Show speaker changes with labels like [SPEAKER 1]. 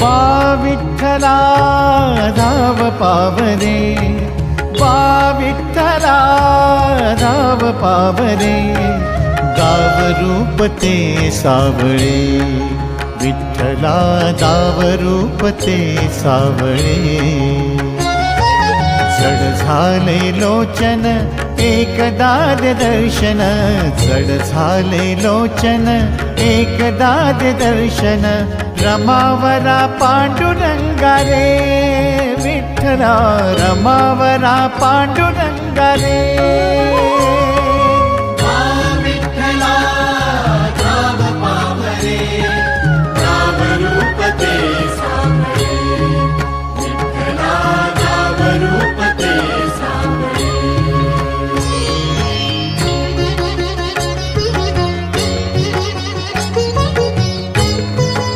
[SPEAKER 1] बा विठ्ठला धाव पावरे बा विठ्ठला धाव पावरे गाव रूप ते सावळे विठ्ठला दाव रूप ते सावळे. लोचन एकदाद दर्शन. झाले लोचन एकदाद दर्शन రమావరా పాండురంగరే విఠలా రమావరా పాండురంగరే.